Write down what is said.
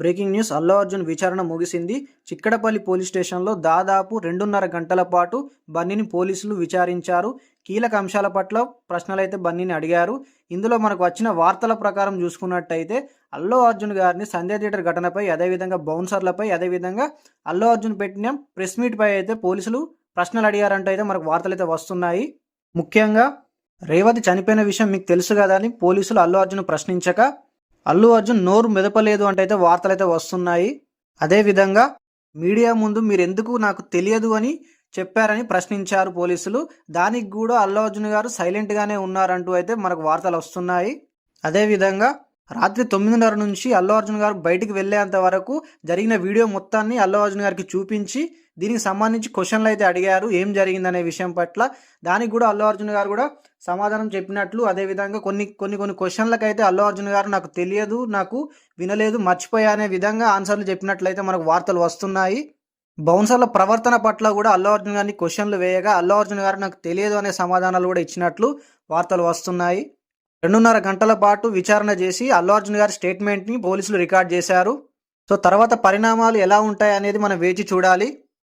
Breaking news. Allu Arjun విచారణ ముగిసింది. Chikkadpally police స్టేషన్లో దాదాపు రెండున్నర గంటల పాటు బన్నీని పోలీసులు విచారించారు. కీలక అంశాల పట్ల ప్రశ్నలు అయితే బన్నీని అడిగారు. ఇందులో మనకు వచ్చిన వార్తల ప్రకారం చూసుకున్నట్టయితే అల్లు అర్జున్ గారిని సంధ్య థియేటర్ ఘటనపై అదేవిధంగా బౌన్సర్లపై అదేవిధంగా అల్లు అర్జున్ పెట్టిన ప్రెస్ మీట్పై అయితే పోలీసులు ప్రశ్నలు అడిగారంటూ అయితే మనకు వార్తలు అయితే వస్తున్నాయి. ముఖ్యంగా రేవతి చనిపోయిన విషయం మీకు తెలుసు కదా అని పోలీసులు అల్లు అర్జున్ ప్రశ్నించక అల్లు అర్జున్ నోరు మెదపలేదు అంటే అయితే వార్తలు అయితే వస్తున్నాయి. అదేవిధంగా మీడియా ముందు మీరు ఎందుకు నాకు తెలియదు అని చెప్పారని ప్రశ్నించారు పోలీసులు. దానికి కూడా అల్లు అర్జున్ గారు సైలెంట్గానే ఉన్నారంటూ అయితే మనకు వార్తలు వస్తున్నాయి. అదేవిధంగా రాత్రి తొమ్మిదిన్నర నుంచి అల్లు అర్జున్ గారు బయటికి వెళ్ళేంత వరకు జరిగిన వీడియో మొత్తాన్ని అల్లు అర్జున్ గారికి చూపించి దీనికి సంబంధించి క్వశ్చన్లు అయితే అడిగారు. ఏం జరిగిందనే విషయం పట్ల దానికి కూడా అల్లు అర్జున్ గారు కూడా సమాధానం చెప్పినట్లు అదేవిధంగా కొన్ని కొన్ని కొన్ని క్వశ్చన్లకు అయితే అల్లు అర్జున్ గారు నాకు తెలియదు నాకు వినలేదు మర్చిపోయా అనే విధంగా ఆన్సర్లు చెప్పినట్లయితే మనకు వార్తలు వస్తున్నాయి. బౌన్సర్ల ప్రవర్తన పట్ల కూడా అల్లు అర్జున్ గారిని క్వశ్చన్లు వేయగా అల్లు అర్జున్ గారు నాకు తెలియదు అనే సమాధానాలు కూడా ఇచ్చినట్లు వార్తలు వస్తున్నాయి. రెండున్నర గంటల పాటు విచారణ చేసి అల్లు అర్జున్ గారి స్టేట్మెంట్ని పోలీసులు రికార్డ్ చేశారు. సో తర్వాత పరిణామాలు ఎలా ఉంటాయి అనేది మనం వేచి చూడాలి.